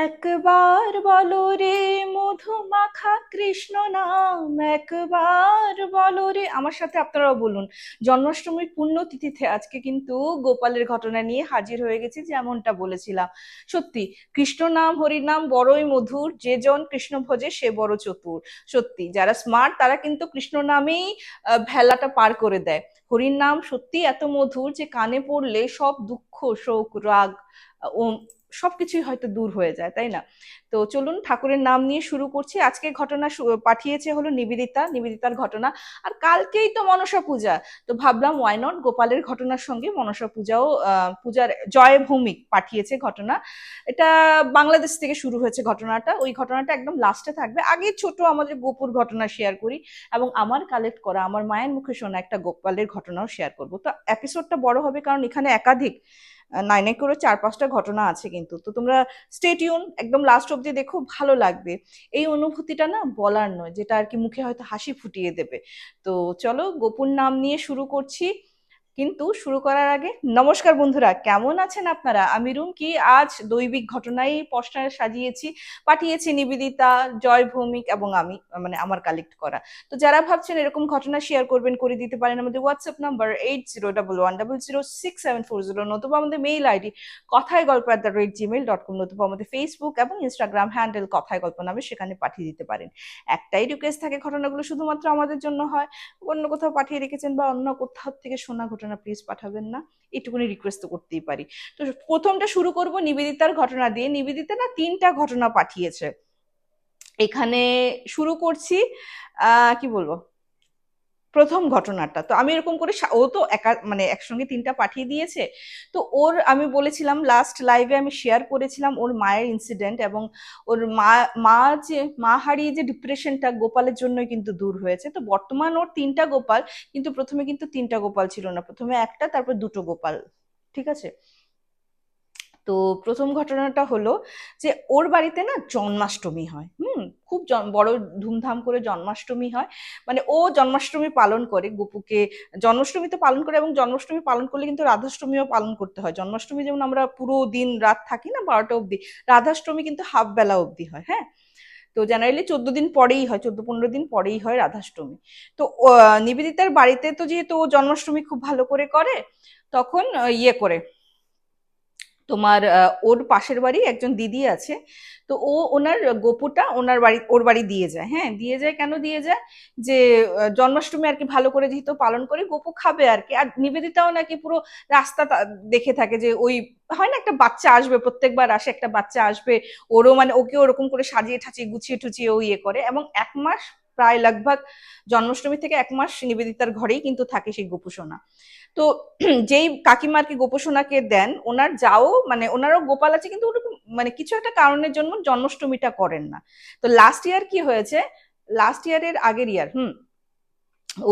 একবার বলো রে মধুমাখা কৃষ্ণ নাম, একবার বলো রে, আমার সাথে আপনারাও বলুন। জন্মাষ্টমীর পুণ্যতিথিতে আজকে কিন্তু গোপালের ঘটনা নিয়ে হাজির হয়ে গেছি, যেমনটা বলেছিলাম। সত্যি, কৃষ্ণ নাম, হরির নাম বড়ই মধুর, যে জন কৃষ্ণ ভোজে সে বড় চতুর। সত্যি, যারা স্মার্ট তারা কিন্তু কৃষ্ণ নামেই ভেলাটা পার করে দেয়। হরির নাম সত্যি এত মধুর যে কানে পড়লে সব দুঃখ, শোক, রাগ সবকিছুই হয়তো দূর হয়ে যায়, তাই না? তো চলুন ঠাকুরের নাম নিয়ে শুরু করছি। আজকে ঘটনা পাঠিয়েছে হলো নিবেদিতা, নিবেদিতার ঘটনা। আর কালকেই তো মনসা পূজা। তো ভাবলাম ওয়াই নট গোপালের ঘটনার সঙ্গে মনসা পূজাও পূজার জয় ভৌমিক পাঠিয়েছে ঘটনা। এটা বাংলাদেশ থেকে শুরু হয়েছে ঘটনাটা। ওই ঘটনাটা একদম লাস্টে থাকবে। আগে ছোট আমাদের গোপুর ঘটনা শেয়ার করি এবং আমার কালেক্ট করা, আমার মায়ের মুখে শোনা একটা গোপালের ঘটনাও শেয়ার করব। তো এপিসোডটা বড় হবে কারণ এখানে একাধিক। নাই নাই করে, চার পাঁচটা ঘটনা আছে কিন্তু। তো তোমরা স্টেটিউন একদম লাস্ট অব্দি দেখো, ভালো লাগবে। এই অনুভূতিটা না বলার নয়, যেটা আর কি মুখে হয়তো হাসি ফুটিয়ে দেবে। তো চলো, গোপন নাম নিয়ে শুরু করছি। কিন্তু শুরু করার আগে নমস্কার বন্ধুরা, কেমন আছেন আপনারা? আমি রুমকি, আজ দৈবিক ঘটনাই পোস্টার সাজিয়েছি, পাঠিয়েছি নিবেদিতা, জয় ভৌমিক এবং আমি মানে আমার কালেক্ট করা। তো যারা ভাবছেন এরকম ঘটনা শেয়ার করবেন, করে দিতে পারেন আমাদের WhatsApp number eight zero double one double zero six seven four zero নতুবা আমাদের মেইল আইডি কথায় গল্প at the rate Gmail dot com নতুবা আমাদের ফেসবুক এবং ইনস্টাগ্রাম হ্যান্ডেল কথায় গল্প নামে সেখানে পাঠিয়ে দিতে পারেন। একটাই রিকোয়েস্ট থাকে ঘটনাগুলো শুধুমাত্র আমাদের জন্য হয়, অন্য কোথাও পাঠিয়ে রেখেছেন বা অন্য কোথাও থেকে শোনা ঘটনা প্লিজ পাঠাবেন না, এটুকুনি রিকোয়েস্ট তো করতেই পারি। তো প্রথমটা শুরু করব নিবেদিতার ঘটনা দিয়ে। নিবেদিতা না তিনটা ঘটনা পাঠিয়েছে। এখানে শুরু করছি কি বলব? প্রথম ঘটনাটা। তো আমি এরকম করে ও তো একা মানে একসঙ্গে তিনটা পাঠিয়ে দিয়েছে। তো ওর আমি বলেছিলাম লাস্ট লাইভে আমি শেয়ার করেছিলাম ওর মায়ের ইনসিডেন্ট এবং ওর মা মা যে, মা হারিয়ে যে ডিপ্রেশনটা গোপালের জন্যই কিন্তু দূর হয়েছে। তো বর্তমান ওর তিনটা গোপাল, কিন্তু প্রথমে কিন্তু তিনটা গোপাল ছিল না। প্রথমে একটা, তারপর দুটো গোপাল। ঠিক আছে? তো প্রথম ঘটনাটা হলো যে ওর বাড়িতে না জন্মাষ্টমী হয়, হুম? খুব বড় ধুমধাম করে জন্মাষ্টমী হয়। মানে ও জন্মাষ্টমী পালন করে, গোপুকে জন্মাষ্টমী তো পালন করে এবং জন্মাষ্টমী পালন করলে কিন্তু রাধাষ্টমীও পালন করতে হয়। জন্মাষ্টমী যেমন আমরা পুরো দিন রাত থাকি না, বারোটা অবধি, রাধাষ্টমী কিন্তু হাফ বেলা অবধি হয় হ্যাঁ? তো জেনারেলি চোদ্দ দিন পরেই হয়, চোদ্দ পনেরো দিন পরেই হয় রাধাষ্টমী। তো নিবেদিতার বাড়িতে তো যেহেতু ও জন্মাষ্টমী খুব ভালো করে করে, তখন ইয়ে করে। তোমার ওর পাশের বাড়ি একজন দিদি আছে। তো ও ওনার গোপুটা ওনার বাড়ি, ওর বাড়ি দিয়ে যায়। হ্যাঁ দিয়ে যায় কেন দিয়ে যায়? যে জন্মাষ্টমী আর কি ভালো করে যেহেতু পালন করে, গোপু খাবে আর কি। আর নিবেদিতাও নাকি পুরো রাস্তা দেখে থাকে যে, ওই হয় না একটা বাচ্চা আসবে, প্রত্যেকবার আসে একটা বাচ্চা আসবে। ওরও মানে ওকে ওরকম করে সাজিয়ে ঠাচিয়ে গুছিয়ে টুচিয়ে ও ইয়ে করে। এবং এক মাস প্রায় লগভগ জন্মাষ্টমী থেকে এক মাস নিবেদিতার ঘরেই কিন্তু থাকে সেই গোপু সোনা তো যেই কাকিমা আর কি গোপসোনাকে দেন, ওনার যাও মানে ওনারও গোপাল আছে, কিন্তু মানে কিছু একটা কারণের জন্য জন্মাষ্টমীটা করেন না। তো লাস্ট ইয়ার কি হয়েছে? লাস্ট ইয়ারের আগের ইয়ার হুম,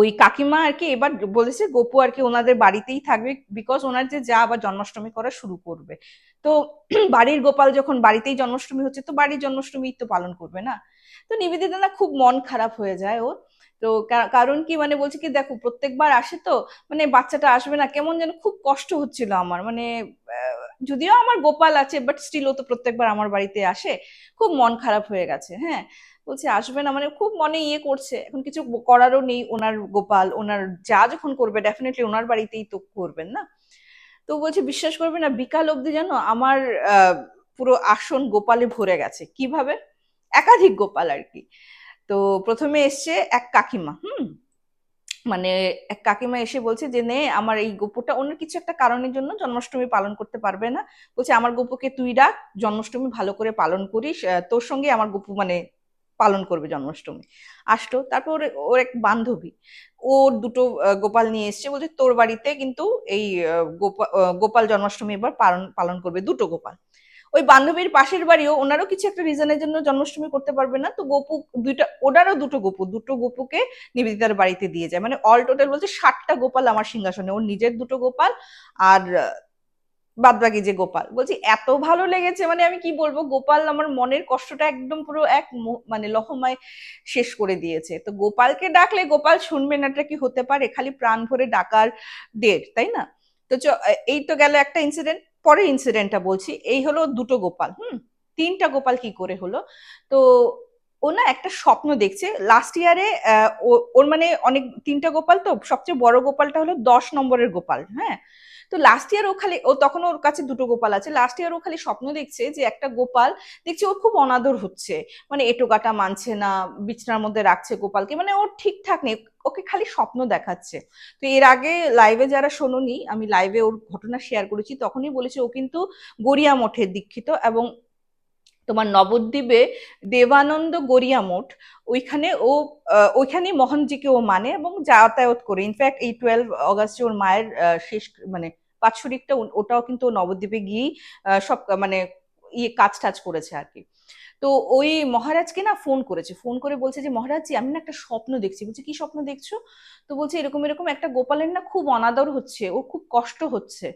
ওই কাকিমা আর কি এবার বলেছে গোপু আর কি ওনাদের বাড়িতেই থাকবে বিকজ ওনার যে যা আবার জন্মাষ্টমী করা শুরু করবে। তো বাড়ির গোপাল যখন বাড়িতেই জন্মাষ্টমী হচ্ছে, তো বাড়ির জন্মাষ্টমী তো পালন করবে না। তো নিবেদিতা না খুব মন খারাপ হয়ে যায় ওর। তো কারণ কি মানে বলছে কি, দেখো, প্রত্যেকবার আসে তো মানে বাচ্চাটা আসবে না, কেমন যেন খুব কষ্ট হচ্ছিল আমার। মানে যদিও আমার গোপাল আছে বাট স্টিল ও তো প্রত্যেকবার আমার বাড়িতে আসে। খুব মন খারাপ হয়ে গেছে হ্যাঁ। বলছে, আসবে না। মানে খুব মনে ইয়ে করছে। এখন কিছু করারও নেই ওনার গোপাল। ওনার যা যখন করবে ডেফিনেটলি ওনার বাড়িতেই তো করবেন না। তো বলছে, বিশ্বাস করবে না, বিকাল অবধি জানো, আমার পুরো আসন গোপালে ভরে গেছে। কীভাবে? একাধিক গোপাল আর কি। তো প্রথমে এসছে এক কাকিমা, হুম? মানে এক কাকিমা এসে বলছে যে, নে, আমার এই গপুটা অন্য কিছু একটা কারণের জন্য জন্মাষ্টমী পালন করতে পারবে না। বলছে, আমার গপুকে তুই ডাক জন্মাষ্টমী ভালো করে পালন করিস তোর সঙ্গে আমার গপু মানে পালন করবে জন্মাষ্টমী। আসতো। তারপর ওর এক বান্ধবী, ওর দুটো গোপাল নিয়ে এসছে। বলছে, তোর বাড়িতে কিন্তু এই গোপাল জন্মাষ্টমী এবার পালন পালন করবে, দুটো গোপাল। ওই বান্ধবীর পাশের বাড়িও ওনারও কিছু একটা রিজনের জন্য জন্মাষ্টমী করতে পারবে না। তো গোপু দুইটা, ওনারও দুটো গোপু, দুটো গোপুকে নিবেদিতার বাড়িতে দিয়ে যায়। মানে অল টোটাল বলছে ষাটটা গোপাল আমার সিংহাসনে। ওর নিজের দুটো গোপাল আর বাদ বাকি যে গোপাল। বলছি, এত ভালো লেগেছে মানে আমি কি বলব? গোপাল আমার মনের কষ্টটা একদম পুরো এক মানে লহমায় শেষ করে দিয়েছে। তো গোপালকে ডাকলে গোপাল শুনবে না, এটা কি হতে পারে? খালি প্রাণ ভরে ডাকার ডেট তাই না? তো এই তো গেল একটা ইনসিডেন্ট পরের ইনসিডেন্টটা বলছি, এই হলো দুটো গোপাল, হুম? তিনটা গোপাল কি করে হলো? তো ও না একটা স্বপ্ন দেখছে লাস্ট ইয়ারে ওর মানে অনেক, তিনটা গোপাল তো, সবচেয়ে বড় গোপালটা হলো দশ নম্বরের গোপাল হ্যাঁ? তো লাস্ট ইয়ার ও খালি, ও তখন ওর কাছে দুটো গোপাল আছে। লাস্ট ইয়ার ও খালি স্বপ্ন দেখছে যে একটা গোপাল, দেখছে ও খুব অনাদর হচ্ছে। মানে এটোকাটা মানছে না, বিছনার মধ্যে রাখছে গোপালকে। মানে ওর ঠিকঠাক নেই, ওকে খালি স্বপ্ন দেখাচ্ছে। তো এর আগে লাইভে যারা শোনোনি, আমি লাইভে ওর ঘটনা শেয়ার করেছি, তখনই বলেছে ও কিন্তু গড়িয়া মঠের দীক্ষিত এবং তোমার নবদ্বীপে দেবানন্দ গড়িয়া মঠ, ওইখানে ও ওইখানে মোহনজিকে ও মানে এবং যাতায়াত করে। ইনফ্যাক্ট এই টুয়েলভ অগাস্টে ওর মায়ের শেষ মানে বাৎসরিকটা ওটাও কিন্তু নবদ্বীপে গিয়েই সব মানে ইয়ে কাজ টাজ করেছে আর কি। তো ওই মহারাজকে না ফোন করেছে। ফোন করে বলছে যে মহারাজজি আমি না একটা স্বপ্ন দেখছি। বলছে, কি স্বপ্ন দেখছ? তো বলছে, এরকম এরকম একটা গোপালের না খুব অনাদর হচ্ছে। ওর খুব কষ্ট হচ্ছে।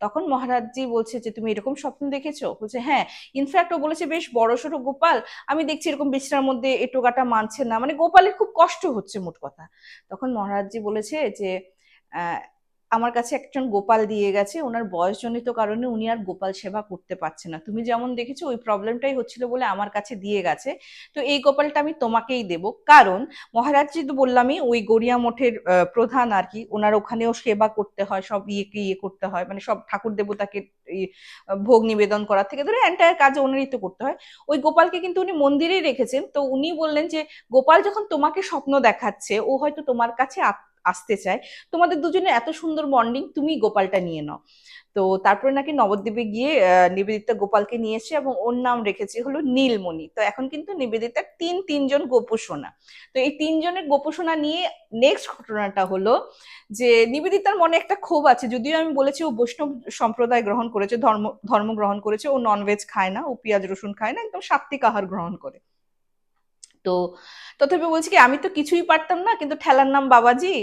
তখন মহারাজজি বলছে যে, তুমি এরকম স্বপ্ন দেখেছ? বলছে হ্যাঁ। ইনফ্যাক্ট ও বলেছে, বেশ বড় সড়ো গোপাল। আমি দেখছি এরকম বিছনার মধ্যে এটোকাটা মানছে না। মানে গোপালের খুব কষ্ট হচ্ছে মোট কথা। তখন মহারাজজি বলেছে যে আমার কাছে একজন গোপাল দিয়ে গেছে, ওনার বয়সজনিত কারণে উনি আর গোপাল সেবা করতে পারছে না। তুমি যেমন দেখেছ, ওই প্রবলেমটাই হচ্ছিল বলে আমার কাছে দিয়ে গেছে। তো এই গোপালটা আমি তোমাকেই দেব। কারণ মহারাজজি তো বললামই, ওই গড়িয়া মঠের প্রধান আর কি, ওনার ওখানেও সেবা করতে হয়, সব ইয়েকে ইয়ে করতে হয় মানে সব ঠাকুর দেবতাকে ভোগ নিবেদন করার থেকে ধরে এন্টায়ার কাজ ওনারই তো করতে হয়। ওই গোপালকে কিন্তু উনি মন্দিরেই রেখেছেন। তো উনি বললেন যে, গোপাল যখন তোমাকে স্বপ্ন দেখাচ্ছে, ও হয়তো তোমার কাছে আসতে চায়। তোমাদের দুজনে এত সুন্দর বন্ডিং তুমি গোপালটা নিয়ে নাও। তো তারপরে নাকি নবদ্বীপে গিয়ে নিবেদিতা গোপালকে নিয়েছে এবং ওর নাম রেখেছে হলো নীলমণি। তো এখন কিন্তু নিবেদিতার তিন, তিনজন গোপসোনা তো এই তিনজনের গোপসোনা নিয়ে নেক্সট ঘটনাটা হলো যে নিবেদিতার মনে একটা ক্ষোভ আছে। যদিও আমি বলেছি ও বৈষ্ণব সম্প্রদায় গ্রহণ করেছে, ধর্ম ধর্ম গ্রহণ করেছে। ও ননভেজ খায় না, ও পেঁয়াজ রসুন খায় না, একদম সাত্বিক আহার গ্রহণ করে। তো তথাপি বলছি কি, আমি তো কিছুই পারতাম না, কিন্তু ঠেলার নাম বাবাজি,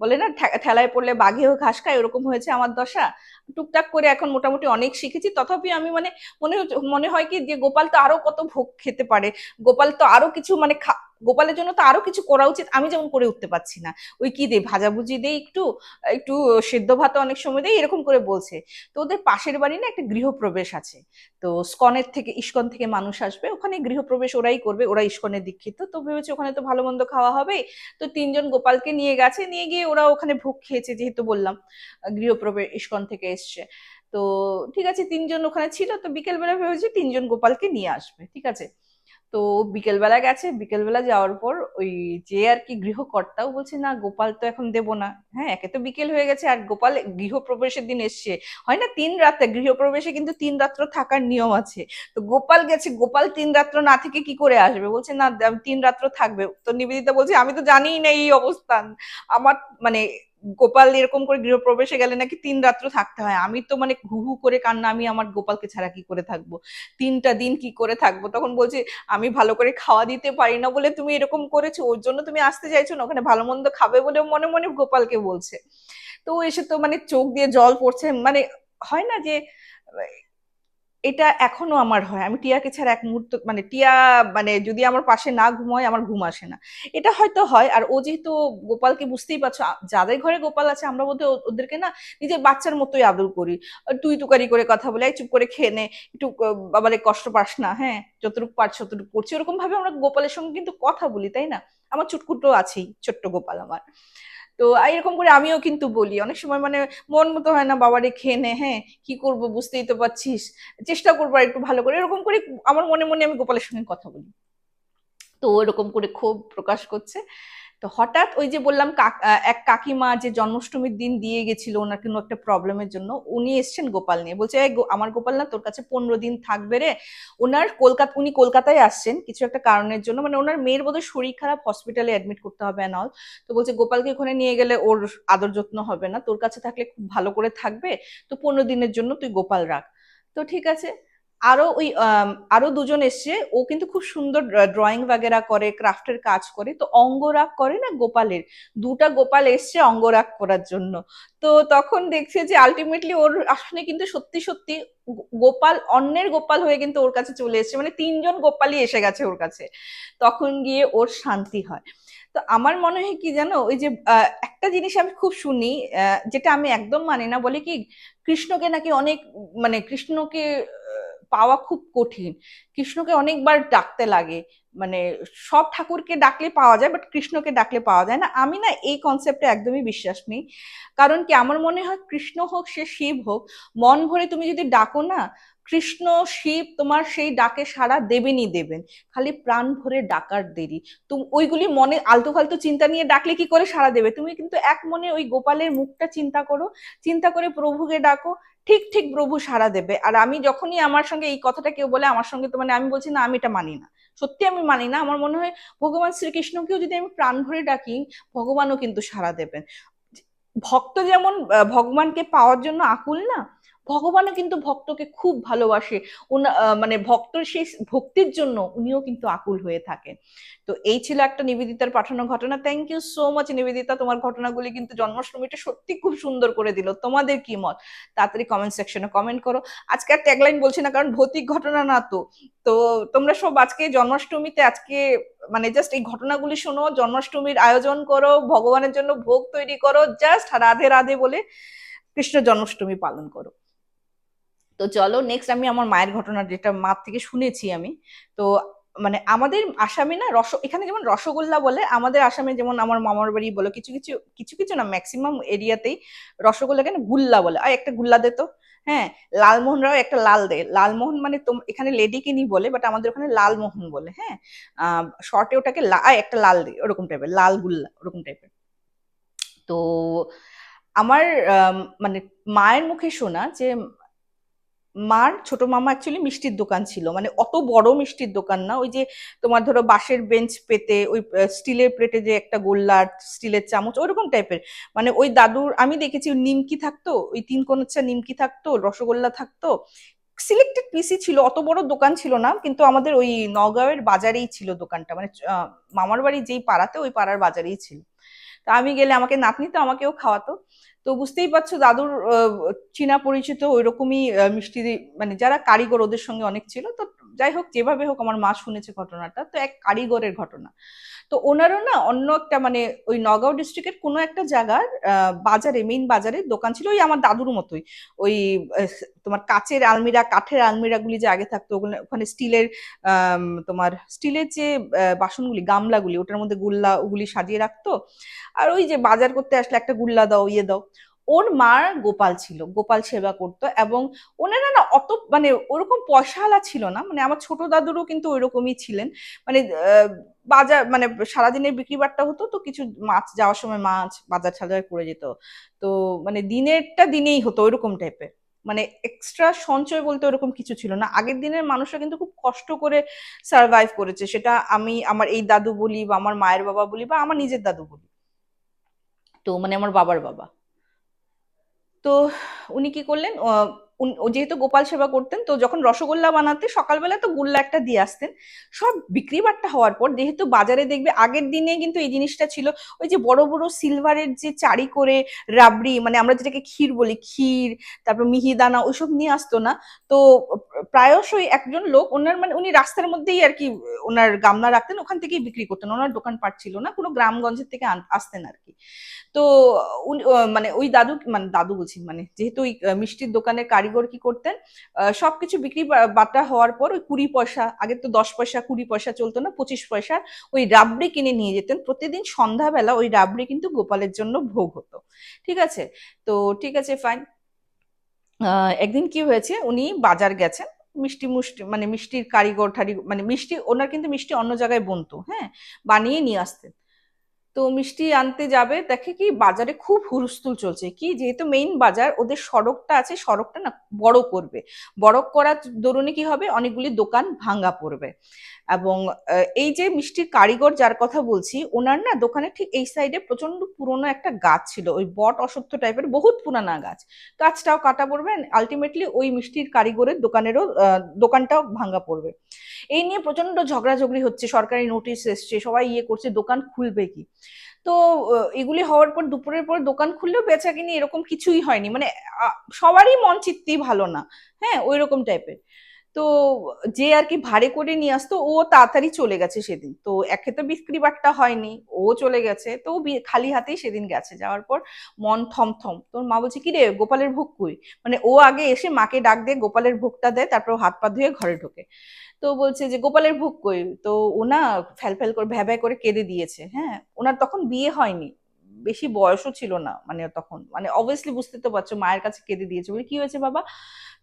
বলে না ঠেলায় পড়লে বাঘেও ঘাস খায় এরকম হয়েছে আমার দশা। টুকটাক করে এখন মোটামুটি অনেক শিখেছি, তথাপি আমি মানে মনে মনে হয় কি যে গোপাল তো আরও কত ভোগ খেতে পারে, গোপাল তো আরও কিছু মানে গোপালের জন্য তো আরও কিছু করা উচিত। আমি যেমন করে উঠতে পারছি না। ওই কি দে ভাজাভুজি দেই একটু একটু সেদ্ধ ভাত অনেক সময় দেয় এরকম করে বলছে। তো ওদের পাশের বাড়ি না একটা গৃহপ্রবেশ আছে। তো স্কনের থেকে, ইস্কন থেকে মানুষ আসবে, ওখানে গৃহপ্রবেশ ওরাই করবে ওরা ইস্কনের দীক্ষিত। তো ভেবেছে ওখানে তো ভালো মন্দ খাওয়া হবে তো তিনজন গোপালকে নিয়ে গেছে, নিয়ে গিয়ে ওরা ওখানে ভোগ খেয়েছে, যেহেতু বললাম, গৃহপ্রবেশ, ইস্কন থেকে এসছে। তো ঠিক আছে, তিনজন ওখানে ছিল, তো বিকেলবেলা ভেবেছে তিনজন গোপালকে নিয়ে আসবে, ঠিক আছে? তো বিকেলবেলা গেছে, বিকেলবেলা যাওয়ার পর ওই যে আর কি গৃহকর্তাও বলছে, না, গোপাল তো এখন দেব না। হ্যাঁ একে তো বিকেল হয়ে গেছে আর গোপাল গৃহপ্রবেশের দিন এসছে। হয় না, তিন রাত্রে গৃহপ্রবেশে কিন্তু তিন রাত্র থাকার নিয়ম আছে। তো গোপাল গেছে, গোপাল তিন রাত্র না থেকে কি করে আসবে? বলছে, না, তিন রাত্র থাকবে। তো নিবেদিতা বলছে, আমি তো জানিই না এই অবস্থান। আমার মানে গোপাল এরকম করে গৃহপ্রবেশে গেলে নাকি তিন রাত্র থাকতে হয়। আমি তো মানে ঘু হু করে কান্না, আমি আমার গোপালকে ছাড়া কি করে থাকব? তিনটা দিন কি করে থাকব? তখন বলছে, আমি ভালো করে খাওয়া দিতে পারি না বলে তুমি এরকম করেছ, ওর জন্য তুমি আসতে চাইছো না, ওখানে ভালো মন্দ খাবে বলে মনে মনে গোপালকে বলছে। তো এসে তো মানে চোখ দিয়ে জল পড়ছে। মানে হয় না যে এটা এখনও আমার হয়। আমি টিয়াকে ছাড়া এক মুহূর্ত মানে টিয়া মানে যদি আমার পাশে না ঘুমায়, আমার ঘুম আসে না। এটা হয়তো হয়, আর ও যেহেতু গোপালকে বুঝতেই পারছ যাদের ঘরে গোপাল আছে, আমরা বোধহয় ওদেরকে না নিজের বাচ্চার মতোই আদর করি। তুই তুকারি করে কথা বলে চুপ করে খেয়ে নে, একটু বাবারে কষ্ট পাস না হ্যাঁ যতটুকু পারছ ততটুকু করছি। ওরকম ভাবে আমরা গোপালের সঙ্গে কিন্তু কথা বলি, তাই না? আমার চুটকুটো আছেই, ছোট্ট গোপাল আমার। তো এরকম করে আমিও কিন্তু বলি। অনেক সময় মানে মন মতো হয় না, বাবারে খেয়ে নে হ্যাঁ কি করব বুঝতেই তো পারছিস, চেষ্টা করব একটু ভালো করে। এরকম করে আমার মনে মনে আমি গোপালের সঙ্গে কথা বলি। তো এরকম করে ক্ষোভ প্রকাশ করছে। তো হঠাৎ ওই যে বললাম এক কাকিমা যে জন্মাষ্টমীর দিন দিয়ে গেছিল, ওনার কোনো একটা প্রবলেমের জন্য, উনি এসছেন গোপাল নিয়ে। বলছে আমার গোপাল না, তোর কাছে পনেরো দিন থাকবে রে। ওনার কলকাতা, উনি কলকাতায় আসছেন কিছু একটা কারণের জন্য। মানে ওনার মেয়ের বোধহয় শরীর খারাপ হসপিটালে অ্যাডমিট করতে হবে অল তো বলছে, গোপালকে ওখানে নিয়ে গেলে ওর আদর যত্ন হবে না। তোর কাছে থাকলে খুব ভালো করে থাকবে। তো পনেরো দিনের জন্য তুই গোপাল রাখ। তো ঠিক আছে আরও ওই আরও দুজন এসছে। ও কিন্তু খুব সুন্দর ড্রয়িং বাগেরা করে ক্রাফটের কাজ করে। তো অঙ্গরাগ করে না গোপালের? দুটা গোপাল এসছে অঙ্গরাগ করার জন্য। তো তখন দেখছে যে আলটিমেটলি ওর আসলে কিন্তু সত্যি সত্যি গোপাল, অন্যের গোপাল হয়ে কিন্তু ওর কাছে চলে এসছে। মানে তিনজন গোপালই এসে গেছে ওর কাছে। তখন গিয়ে ওর শান্তি হয়। তো আমার মনে হয় কি জানো? ওই যে একটা জিনিস আমি খুব শুনি যেটা আমি একদম মানি না। বলে কি, কৃষ্ণকে নাকি অনেক মানে কৃষ্ণকে পাওয়া খুব কঠিন। কৃষ্ণকে অনেকবার ডাকতে লাগে। মানে সব ঠাকুরকে ডাকলে পাওয়া যায় বাট কৃষ্ণকে ডাকলে পাওয়া যায় না। আমি না এই কনসেপ্টে একদমই বিশ্বাস নেই। কারণ কি, আমার মনে হয় কৃষ্ণ হোক সে শিব হোক, মন ভরে তুমি যদি ডাকো না কৃষ্ণ শিব তোমার সেই ডাকে সাড়া দেবেনই দেবেন। খালি প্রাণ ভরে ডাকার দেরি। তুমি, ওইগুলি মনে আলতু ফালতু চিন্তা নিয়ে ডাকলে কি করে সাড়া দেবে? তুমি কিন্তু এক মনে ওই গোপালের মুখটা চিন্তা করো, চিন্তা করে প্রভুকে ডাকো, ঠিক ঠিক প্রভু সাড়া দেবে। আর আমি যখনই আমার সঙ্গে এই কথাটা কেউ বলে, আমার সঙ্গে তো মানে আমি বলছি, না, আমি এটা মানি না। সত্যি আমি মানি না। আমার মনে হয় ভগবান শ্রীকৃষ্ণকেও যদি আমি প্রাণ ভরে ডাকি, ভগবানও কিন্তু সাড়া দেবেন। ভক্ত যেমন ভগবানকে পাওয়ার জন্য আকুল না ভগবানও কিন্তু ভক্তকে খুব ভালোবাসে। মানে ভক্তর সেই ভক্তির জন্য উনিও কিন্তু আকুল হয়ে থাকেন। তো এই ছিল একটা নিবেদিতার পাঠানো ঘটনা। Thank you so much Nivedita. তোমার ঘটনাগুলি কিন্তু জন্মাষ্টমীটা সত্যি খুব সুন্দর করে দিল। তোমাদের কি মত? তাড়াতাড়ি কমেন্ট সেকশনে কমেন্ট করো। আজকে আর ট্যাগলাইন বলছি না, কারণ ভৌতিক ঘটনা না তো। তো তোমরা সব আজকে জন্মাষ্টমীতে আজকে মানে জাস্ট এই ঘটনাগুলি শোনো, জন্মাষ্টমীর আয়োজন করো, ভগবানের জন্য ভোগ তৈরি করো জাস্ট রাধে রাধে বলে কৃষ্ণ জন্মাষ্টমী পালন করো। তো চলো নেক্সট আমি আমার মায়ের ঘটনা যেটা মার থেকে শুনেছি আমি। তো মানে আমাদের আসামে না রস, এখানে যেমন রসগোল্লা বলে, আমাদের আসামে যেমন আমার মামার বাড়ি বলো, কিছু কিছু কিছু কিছু না ম্যাক্সিমাম এরিয়াতেই রসগোল্লা কেন গুল্লা বলে। আর একটা গুল্লা দে তো। হ্যাঁ লালমোহনরাও একটা লাল দে। লালমোহন মানে তোম, এখানে লেডিকে নি বলে বাট আমাদের ওখানে লালমোহন বলে হ্যাঁ। শর্টে ওটাকে একটা লাল দে, ওরকম টাইপের লাল গুল্লা, ওরকম টাইপের তো আমার মানে মায়ের মুখে শোনা যে মার, ছোট মামা অ্যাকচুয়ালি মিষ্টির দোকান ছিল। মানে অত বড় মিষ্টির দোকান না। ওই যে তোমার ধরো বাঁশের বেঞ্চ পেতে, ওই স্টিলের প্লেটে যে একটা গোল্লা স্টিলের চামচ, ওইরকম টাইপের। মানে ওই দাদুর, আমি দেখেছি নিমকি থাকতো, ওই তিন কোনচ্ছা নিমকি থাকতো, রসগোল্লা থাকতো। সিলেক্টেড পিসি ছিল, অত বড় দোকান ছিল না, কিন্তু আমাদের ওই নগাঁওয়ের বাজারেই ছিল দোকানটা। মানে মামার বাড়ি যেই পাড়াতে, ওই পাড়ার বাজারেই ছিল। তা আমি গেলে আমাকে নাতনি তো আমাকেও খাওয়াতো। তো বুঝতেই পারছ দাদুর চীনা পরিচিত ওইরকমই রকমই মিষ্টি মানে যারা কারিগর ওদের সঙ্গে অনেক ছিল, তো যাই হোক, যেভাবে হোক আমার মা শুনেছে ঘটনাটা, তো এক কারিগরের ঘটনা। তো ওনারও না অন্য একটা মানে ওই নগাঁও ডিস্ট্রিক্টের কোনো একটা জায়গার বাজারে মেইন বাজারে দোকান ছিল ওই আমার দাদুর মতোই। ওই তোমার কাচের আলমিরা, কাঠের আলমিরাগুলি যে আগে থাকতো, ওগুলো, ওখানে স্টিলের তোমার স্টিলের যে বাসনগুলি, গামলাগুলি, ওটার মধ্যে গুল্লা, ওগুলি সাজিয়ে রাখতো। আর ওই যে বাজার করতে আসলে একটা গুল্লা দাও ইয়ে দাও। ওর মার গোপাল ছিল, গোপাল সেবা করতো এবং ওনারা না অত মানে ওরকম পয়সাওয়ালা ছিল না মানে আমার ছোট দাদুরও কিন্তু ওইরকমই ছিলেন। মানে বাজার মানে সারাদিনের বিক্রি বাট্টা হতো তো কিছু মাছ, যাওয়ার সময় মাছ বাজার সাজার করে যেত। তো মানে দিনেরটা দিনেই হতো ওইরকম টাইপের মানে এক্সট্রা সঞ্চয় বলতে ওরকম কিছু ছিল না। আগের দিনের মানুষরা কিন্তু খুব কষ্ট করে সার্ভাইভ করেছে, সেটা আমি আমার এই দাদু বলি বা আমার মায়ের বাবা বলি বা আমার নিজের দাদু বলি। তো মানে আমার বাবার বাবা। তো উনি কি করলেন যেহেতু গোপাল সেবা করতেন, তো যখন রসগোল্লা বানাতে সকালবেলা তো গুল্লা একটা দিয়ে আসতেন, সব বিক্রি বাট্টা হওয়ার পর যেহেতু বাজারে দেখবে আগের দিনে কিন্তু এই জিনিসটা ছিল, ওই যে বড় বড় সিলভারের যে চারি করে রাবড়ি মানে আমরা যেটাকে ক্ষীর বলি, ক্ষীর, তারপর মিহিদানা ওইসব নিয়ে আসতো না, তো প্রায়শই একজন লোক, ওনার মানে উনি রাস্তার মধ্যেই আর কি ওনার গামলা রাখতেন, ওখান থেকেই বিক্রি করতেন, ওনার দোকানপাট ছিল না, কোনো গ্রামগঞ্জের থেকে আসতেন আর কি। তো মানে ওই দাদু মানে দাদু বলছি মানে যেহেতু ওই মিষ্টির দোকানের কারিগর কি করতেন? সবকিছু বিক্রি বাটা হওয়ার পর ওই কুড়ি পয়সা আগে তো দশ পয়সা, কুড়ি পয়সা চলতো না, পঁচিশ পয়সা ওই রাবড়ি কিনে নিয়ে যেতেন। প্রতিদিন সন্ধ্যাবেলা ওই রাবড়ি কিন্তু গোপালের জন্য ভোগ হতো। ঠিক আছে? তো ঠিক আছে ফাইন একদিন কি হয়েছে, উনি বাজার গেছেন, মিষ্টি মুষ্টি মানে মিষ্টির কারিগর মানে মিষ্টি, ওনার কিন্তু মিষ্টি অন্য জায়গায় বনতো হ্যাঁ? বানিয়ে নিয়ে আসতেন। তো মিষ্টি আনতে যাবে। দেখে কি বাজারে খুব হুলস্থুল চলছে। কি যেহেতু মেইন বাজার, ওদের সড়কটা আছে, সড়কটা না বড় করবে। বড় করার দরুনে কি হবে? অনেকগুলি দোকান ভাঙ্গা পড়বে। এবং এই যে মিষ্টির কারিগর যার কথা বলছি, ওনার না দোকানে ঠিক এই সাইডে প্রচণ্ড পুরনো একটা গাছ ছিল। ওই বট অশ্বত্থ টাইপের বহুত পুরানা গাছ। গাছটাও কাটা পড়বে আলটিমেটলি ওই মিষ্টির কারিগরের দোকানেরও দোকানটাও ভাঙ্গা পড়বে। এই নিয়ে প্রচণ্ড ঝগড়াঝগড়ি হচ্ছে। সরকারি নোটিশ এসছে, সবাই ইয়ে করছে, দোকান খুলবে কি? তো এগুলি হওয়ার পর দুপুরের পর দোকান খুললেও বেচা কিনি এরকম কিছুই হয়নি। মানে সবারই মন চিত্তি ভালো না। হ্যাঁ ওই রকম টাইপের তো যে আর কি ভাড়ে করে নিয়ে আসতো, ও তাড়াতাড়ি চলে গেছে সেদিন। তো একে তো বিক্রি বাট্টা হয়নি, ও চলে গেছে, তো খালি হাতেই সেদিন গেছে। যাওয়ার পর মন থমথম, তোর মা বলছে কি রে গোপালের ভোগ কই? মানে ও আগে এসে মাকে ডাক দিয়ে গোপালের ভোগটা দেয়, তারপর হাত পা ধুয়ে ঘরে ঢোকে। তো বলছে যে, গোপালের ভোগ কই? তো ও না ফ্যাল ফ্যাল করে, ভ্যা ভ্যা করে কেঁদে দিয়েছে হ্যাঁ? ওনার তখন বিয়ে হয়নি। বেশি বয়সও ছিল না মানে তখন। মানে অবভিয়াসলি বুঝতে তো পারছ, মায়ের কাছে কেঁদে দিয়েছে বলে, কি হয়েছে বাবা?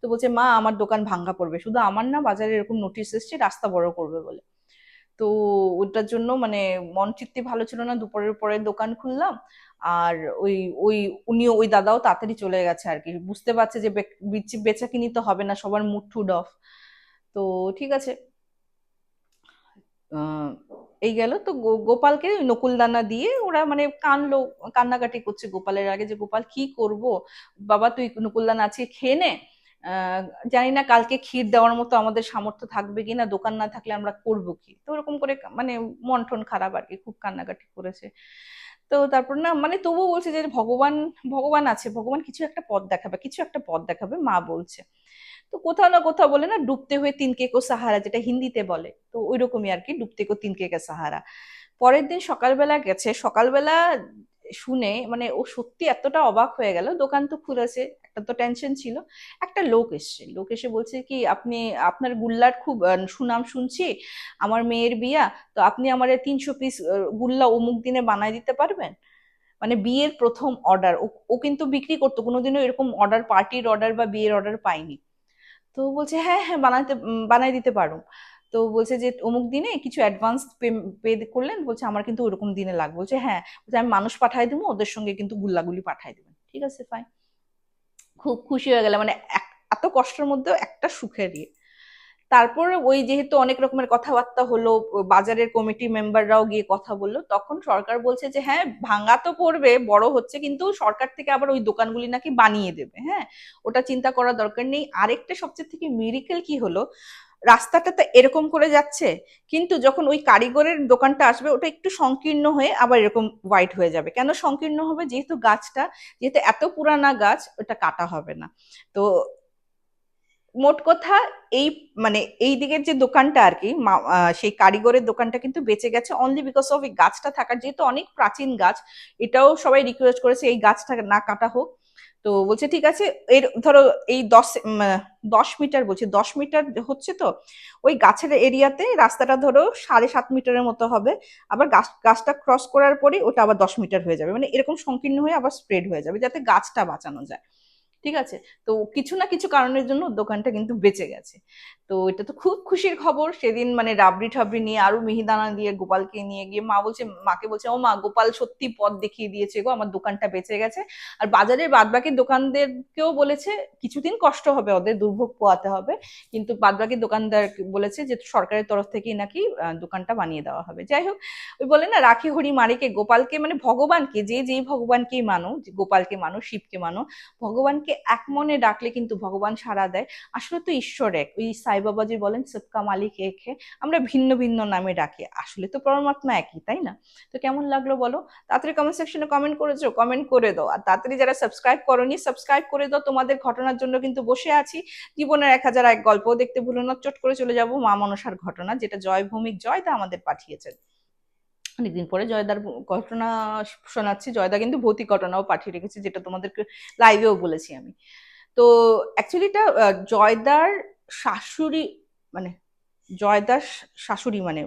তো বলছে, মা, আমার দোকান ভাঙ্গা পড়বে। শুধু আমার না, বাজারে এরকম নোটিশ এসছে, রাস্তা বড় করবে বলে। তো ওটার জন্য মানে মন চিত্তে ভালো ছিল না, দুপুরের পরে দোকান খুললাম। আর ওই ওই, উনিও, ওই দাদাও তাড়াতাড়ি চলে গেছে আর কি। বুঝতে পারছে যে বেচে- বেচাকিনি তো হবে না, সবার মুড টুড অফ তো ঠিক আছে। এই গেল। তো গোপালকে নকুলদানা দিয়ে ওরা মানে কানলো, কান্নাকাটি করছে গোপালের আগে যে, গোপাল, কি করব? বাবা, তুই নকুলদানা আজকে খেয়ে নে। জানি না কালকে ক্ষীর দেওয়ার মতো আমাদের সামর্থ্য থাকবে কিনা দোকান না থাকলে আমরা করব কি? তো ওরকম করে মানে মন টন খারাপ আর কি, খুব কান্নাকাটি করেছে। তো তারপর না মানে তবুও বলছে যে, ভগবান ভগবান আছে, ভগবান কিছু একটা পথ দেখাবে, কিছু একটা পথ দেখাবে, মা বলছে। তো কোথাও না কোথাও বলে না, ডুবতে হয়ে তিনকে কো সাহারা, যেটা হিন্দিতে বলে। তো ওই রকমই আর কি, ডুবতে কো তিনকে কে সাহারা। পরের দিন সকালবেলা গেছে, সকালবেলা শুনে মানে ও সত্যি এতটা অবাক হয়ে গেল, দোকান তো খুলেছে, একটা তো টেনশন ছিল। একটা লোক এসছে, লোক এসে বলছে কি, আপনি, আপনার গুল্লার খুব সুনাম শুনছি, আমার মেয়ের বিয়া, তো আপনি আমার তিনশো পিস গুল্লা অমুক দিনে বানায় দিতে পারবেন? মানে বিয়ের প্রথম অর্ডার ও কিন্তু বিক্রি করতো, কোনোদিনও এরকম অর্ডার পার্টির অর্ডার বা বিয়ের অর্ডার পাইনি তো বলছে হ্যাঁ হ্যাঁ বানাতে বানাই দিতে পারো। তো বলছে যে, অমুক দিনে কিছু অ্যাডভান্স পে করলেন? বলছে, আমার কিন্তু ওরকম দিনে লাগবে। বলছে হ্যাঁ। বলছে, আমি মানুষ পাঠাই দেবো, ওদের সঙ্গে কিন্তু গুল্লাগুলি পাঠাই দেবেন। ঠিক আছে ফাইন খুব খুশি হয়ে গেলে মানে এত কষ্টের মধ্যেও একটা সুখের ইয়ে। তারপরে ওই যেহেতু অনেক রকমের কথাবার্তা হলো, বাজারের কমিটি মেম্বাররাও গিয়ে কথা বলল, তখন সরকার বলছে যে হ্যাঁ ভাঙা তো পড়বে, বড় হচ্ছে, কিন্তু সরকার থেকে আবার ওই দোকানগুলি নাকি বানিয়ে দেবে। হ্যাঁ ওটা চিন্তা করার দরকার নেই। আরেকটা সবচেয়ে থেকে মিরিকেল কি হলো, রাস্তাটা তো এরকম করে যাচ্ছে, কিন্তু যখন ওই কারিগরের দোকানটা আসবে, ওটা একটু সংকীর্ণ হয়ে আবার এরকম হোয়াইট হয়ে যাবে। কেন সংকীর্ণ হবে? যেহেতু গাছটা, যেহেতু এত পুরানা গাছ, ওটা কাটা হবে না। তো মোট কথা এই মানে এই দিকের যে দোকানটা আর কি সেই কারিগরের দোকানটা কিন্তু বেঁচে গেছে অনলি বিকজ অফ এই গাছটা থাকার, যেহেতু অনেক প্রাচীন গাছ, এটাও সবাই রিকোয়েস্ট করেছে এই গাছটা না কাটা হোক। তো বলছে, ঠিক আছে। এর, ধরো এই দশ দশ মিটার বলছি, দশ মিটার হচ্ছে তো, ওই গাছের এরিয়াতে রাস্তাটা ধরো সাড়ে সাত মিটারের মতো হবে, আবার গাছ, গাছটা ক্রস করার পরে ওটা আবার দশ মিটার হয়ে যাবে। মানে এরকম সংকীর্ণ হয়ে আবার স্প্রেড হয়ে যাবে, যাতে গাছটা বাঁচানো যায়। ঠিক আছে? তো কিছু না কিছু কারণের জন্য দোকানটা কিন্তু বেঁচে গেছে। তো এটা তো খুব খুশির খবর। সেদিন মানে রাবড়ি ঠাবড়ি নিয়ে আরও মিহিদানা দিয়ে গোপালকে নিয়ে গিয়ে মা বলছে, মাকে বলছে, ও মা, গোপাল সত্যি পথ দেখিয়ে দিয়েছে গো, আমার দোকানটা বেঁচে গেছে। আর বাজারের বাদবাকি দোকানদেরকেও বলেছে, কিছুদিন কষ্ট হবে, ওদের দুর্ভোগ পোয়াতে হবে। কিন্তু বাদবাকি দোকানদার বলেছে যে, সরকারের তরফ থেকেই নাকি দোকানটা বানিয়ে দেওয়া হবে। যাই হোক, ওই বলে না, রাখি হরি মারিকে, গোপালকে মানে ভগবানকে, যে যেই ভগবানকেই মানো গোপালকে মানো, শিবকে মানো, ভগবানকে এক মনে ডাকলে কিন্তু ভগবান সাড়া দেয়। আসলে তো ঈশ্বর এক। ওই সাই বাবাজি বলেন সবকা মালিক এক আমরা ভিন্ন ভিন্ন নামে ডাকি। আসলে তো পরমাত্মা একই, তাই না? তো কেমন লাগল বলো? তাড়াতাড়ি কমেন্ট সেকশনে কমেন্ট করেছ কমেন্ট করে দাও। আর তাড়াতাড়ি যারা সাবস্ক্রাইব করোনি সাবস্ক্রাইব করে দাও। তোমাদের ঘটনার জন্য কিন্তু বসে আছি। জীবনের এক হাজার এক গল্প দেখতে ভুলো না। চট করে চলে যাব মা মনসার ঘটনা, যেটা জয় ভৌমিক জয়দা আমাদের পাঠিয়েছেন। অনেকদিন পরে জয়দার ঘটনা শোনাচ্ছি। জয়দা কিন্তু ভৌতিক ঘটনাও পাঠিয়ে রেখেছি, যেটা তোমাদেরকে লাইভেও বলেছি আমি। তো অ্যাকচুয়ালিটা জয়দার শাশুড়ি মানে জয়দার শাশুড়ি মানে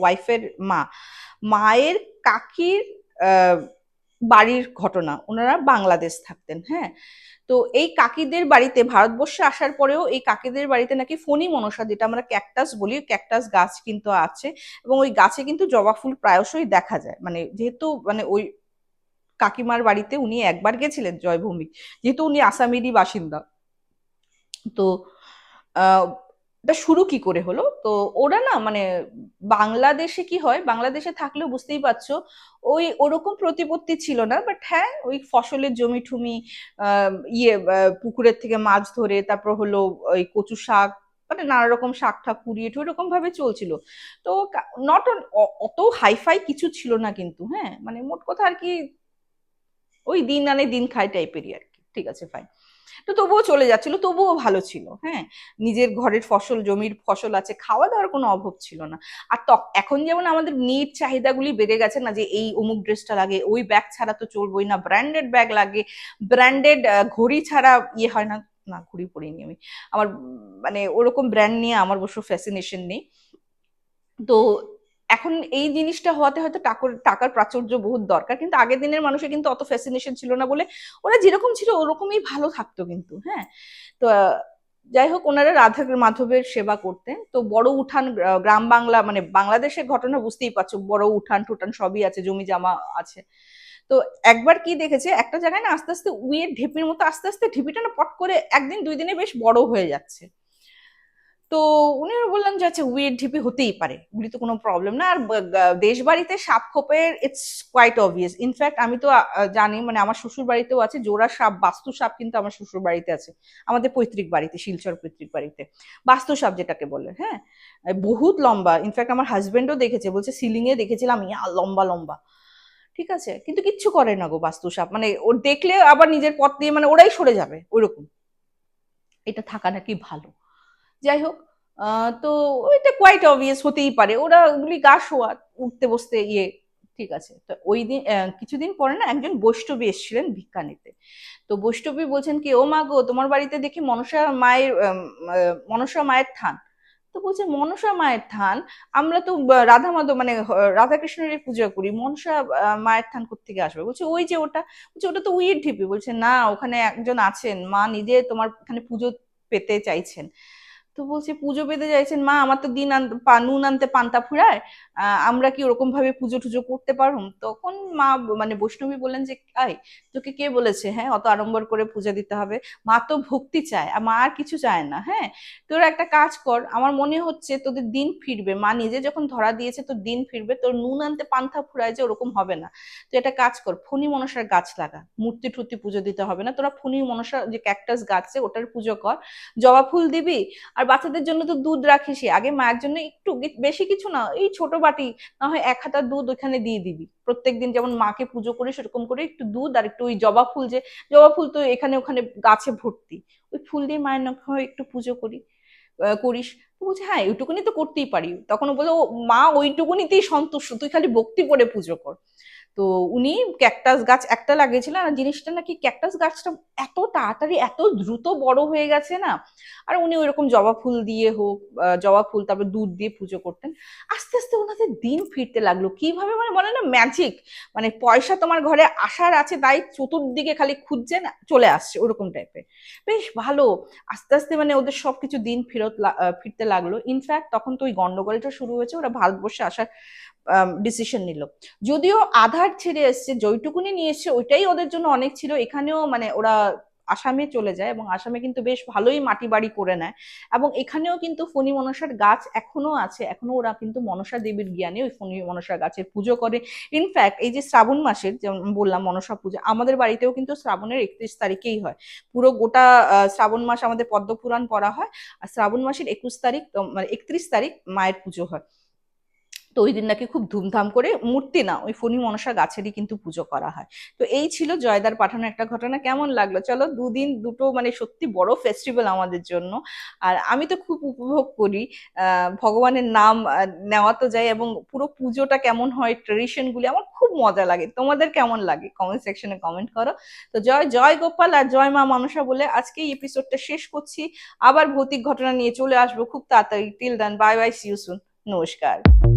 ওয়াইফের মা। মায়ের কাকির বাড়ির ঘটনা। ওনারা বাংলাদেশ থাকতেন হ্যাঁ? তো এই কাকিদের বাড়িতে, ভারতবর্ষে আসার পরেও এই কাকিদের বাড়িতে নাকি ফণি মনসা, যেটা আমরা ক্যাকটাস বলি, ক্যাকটাস গাছ কিন্তু আছে এবং ওই গাছে কিন্তু জবা ফুল প্রায়শই দেখা যায়। মানে যেহেতু মানে ওই কাকিমার বাড়িতে উনি একবার গেছিলেন জয়ভূমি, যেহেতু উনি আসামেরই বাসিন্দা। তো এটা শুরু কি করে হলো? তো ওরা না মানে বাংলাদেশে কি হয়? বাংলাদেশে থাকলেও বুঝতেই পারছ, ওই ওরকম প্রতিপত্তি ছিল না বাট হ্যাঁ ওই ফসলের জমি ঠুমি ইয়ে পুকুরের থেকে মাছ ধরে, তারপর হলো ওই কচু শাক মানে নানা রকম শাক ঠাক কুড়িয়ে টুড়িয়ে এরকম ভাবে চলছিল। তো নট অত হাইফাই কিছু ছিল না কিন্তু হ্যাঁ? মানে মোট কথা আর কি, ওই দিন আনে দিন খায় টাইপেরই আর কি। ঠিক আছে ফাইন তো তবুও চলে যাচ্ছিল, তবুও ভালো ছিল হ্যাঁ? নিজের ঘরের ফসল, জমির ফসল আছে খাওয়া দাওয়ার কোনো অভাব ছিল না। আর তখ- এখন যেমন আমাদের নিট চাহিদাগুলি বেড়ে গেছে না যে এই অমুক ড্রেসটা লাগে, ওই ব্যাগ ছাড়া তো চলবোই না ব্র্যান্ডেড ব্যাগ লাগে ব্র্যান্ডেড ঘড়ি ছাড়া ইয়ে হয় না না, ঘড়ি পরিনি আমি। আমার মানে ওরকম ব্র্যান্ড নিয়ে আমার অবশ্য ফ্যাসিনেশন নেই। তো এখন এই জিনিসটা হওয়াতে হয়তো টাকার টাকার প্রাচুর্য বহুত দরকার, কিন্তু আগের দিনের মানুষের কিন্তু অত ফ্যাসিনেশন ছিল না বলে ওরা যেরকম ছিল ওরকমই ভালো থাকতো কিন্তু হ্যাঁ? তো, যাই হোক, ওনারা রাধা মাধবের সেবা করতেন। তো বড় উঠান গ্রাম বাংলা মানে বাংলাদেশের ঘটনা বুঝতেই পারছ, বড় উঠান, টুঠান সবই আছে, জমি জমা আছে। তো একবার কি দেখেছে, একটা জায়গায় না আস্তে আস্তে উইয়ের ঢিপির মতো আস্তে আস্তে ঢিপিটা না পট করে একদিন দুই দিনে বেশ বড় হয়ে যাচ্ছে। তো উনি বললাম যে আচ্ছা উইয়ের ঢিপি হতেই পারে, ওগুলি তো কোনো প্রবলেম না। আর দেশ বাড়িতে সাপ খোপের it's quite obvious in fact আমি তো জানি মানে আমার শ্বশুর বাড়িতেও আছে, জোড়া সাপ, বাস্তু সাপ কিন্তু আমার শ্বশুর বাড়িতে আছে, আমাদের পৈতৃক বাড়িতে, শিলচর পৈতৃক বাড়িতে। বাস্তু সাপ যেটাকে বলে হ্যাঁ? বহুত লম্বা। ইনফ্যাক্ট আমার হাজব্যান্ডও দেখেছে, বলছে, সিলিং এ দেখেছিলাম, ইয়া, লম্বা লম্বা। ঠিক আছে? কিন্তু কিচ্ছু করে না গো বাস্তু সাপ। মানে ওর দেখলে আবার নিজের পথ দিয়ে মানে ওরাই সরে যাবে, ওইরকম। এটা থাকা নাকি ভালো? যাই হোক তো ওইটা কোয়াইট অবভিয়াস হতেই পারে। ওরা ওগুলি গা শোয়া, উঠতে বসতে ইয়ে ঠিক আছে। তো ওই দিন কিছুদিন পরে না একজন বৈষ্ণবী এসেছিলেন ভিক্ষা নিতে তো বৈষ্ণবী বলছেন কি, ও মা গো, তোমার বাড়িতে দেখি মনসা মায়ের মনসা মায়ের থান। তো বলছে, মনসা মায়ের থান? আমরা তো রাধা মাধব মানে রাধা কৃষ্ণের পূজা করি। মনসা মায়ের থান কোত্থেকে আসবে? বলছে, ওই যে ওটা। বলছে, ওটা তো উইয়ের ঢিপি। বলছে, না, ওখানে একজন আছেন। মা নিজে তোমার এখানে পুজো পেতে চাইছেন। তো বলছে, পুজো পেতে চাইছেন, মা, আমার তো দিন নুন আনতে পান্তা ফুরায় আমরা কি ওরকম ভাবে পুজো টুজো করতে পারব তখন মা মানে বৈষ্ণবী বললেন যে আই তোকে কে বলেছে হ্যাঁ অত আড়ম্বর করে পূজা দিতে হবে? মা তো ভক্তি চায়, আর মা আর কিছু চায় না হ্যাঁ? তোরা একটা কাজ কর, আমার মনে হচ্ছে তোদের দিন ফিরবে। মা নিজে যখন ধরা দিয়েছে, তোর দিন ফিরবে, তোর নুন আনতে পান্তা ফুরায় যে ওরকম হবে না। তুই একটা কাজ কর, ফণি মনসার গাছ লাগা, মূর্তি টুর্তি পুজো দিতে হবে না। তোরা ফণি মনসা যে ক্যাকটাস গাছ ওটার পুজো কর। জবা ফুল দিবি আর বাচ্চাদের জন্য তো দুধ রাখিসই আগে মায়ের জন্য একটু বেশি কিছু না এই ছোট বাটি না হয় এক হাতা দুধ ওখানে দিয়ে দিবি। প্রত্যেকদিন যেমন মাকে পুজো করিস সেরকম করে একটু দুধ আর একটু ওই জবা ফুল যে জবা ফুল তো এখানে ওখানে গাছে ভর্তি। ওই ফুল দিয়ে মায়ের না হয় একটু পুজো করি করিস। বলছে হ্যাঁ ওইটুকুনি তো করতেই পারি। তখন "ও, মা ওইটুকুনিতেই সন্তুষ্ট। তুই খালি ভক্তি করে পুজো কর। তো উনি ক্যাকটাস গাছ একটা লাগিয়েছিলেন আর জিনিসটা নাকি ক্যাকটাস গাছটা এত তাড়াতাড়ি, এত দ্রুত বড় হয়ে গেছে না? আর উনি ওইরকম জবা ফুল দিয়ে হোক জবা ফুল, তারপর দুধ দিয়ে পুজো করতেন। আস্তে আস্তে ওনাদের দিন ফিরতে লাগল। কীভাবে মানে বলে না ম্যাজিক মানে পয়সা তোমার ঘরে আসার আছে, তাই চতুর্দিকে খালি খুঁজছে না, চলে আসছে, ওরকম টাইপের বেশ ভালো। আস্তে আস্তে মানে ওদের সব কিছু দিন ফেরত ফিরতে লাগল। ইনফ্যাক্ট তখন তো ওই গন্ডগোলটা শুরু হয়েছে, ওরা ভারতবর্ষে আসার ডিসিশন নিল। যদিও আধার ছেড়ে এসছে, যেইটুকুনি নিয়ে এসছে ওইটাই ওদের জন্য অনেক ছিল। এখানেও মানে ওরা আসামে চলে যায় এবং আসামে কিন্তু বেশ ভালোই মাটি বাড়ি করে নেয়। এবং এখানেও কিন্তু ফণি মনসার গাছ এখনও আছে। এখনও ওরা কিন্তু মনসা দেবীর জ্ঞানে ওই ফণি মনসা গাছের পুজো করে। ইনফ্যাক্ট এই যে শ্রাবণ মাসের, যেমন বললাম, মনসা পুজো, আমাদের বাড়িতেও কিন্তু শ্রাবণের একত্রিশ তারিখেই হয়। পুরো গোটা শ্রাবণ মাস আমাদের পদ্মপুরাণ পড়া হয়। আর শ্রাবণ মাসের একুশ তারিখ মানে একত্রিশ তারিখ মায়ের পুজো হয়। তো ওই দিন নাকি খুব ধুমধাম করে মূর্তি না, ওই ফণি মনসা গাছেরই কিন্তু পুজো করা হয়। তো এই ছিল জয়দার পাঠানো একটা ঘটনা, কেমন লাগল? চলো দুদিন দুটো মানে সত্যি বড় ফেস্টিভ্যাল আমাদের জন্য। আর আমি তো খুব উপভোগ করি ভগবানের নাম নেওয়া তো যায় এবং পুরো পুজোটা কেমন হয় ট্রেডিশন গুলি আমার খুব মজা লাগে। তোমাদের কেমন লাগে? কমেন্ট সেকশনে কমেন্ট করো। তো জয় জয় গোপাল আর জয় মা মানসা বলে আজকে এই এপিসোডটা শেষ করছি। আবার ভৌতিক ঘটনা নিয়ে চলে আসব। খুব তাড়াতাড়ি। Till then bye bye see you soon নমস্কার।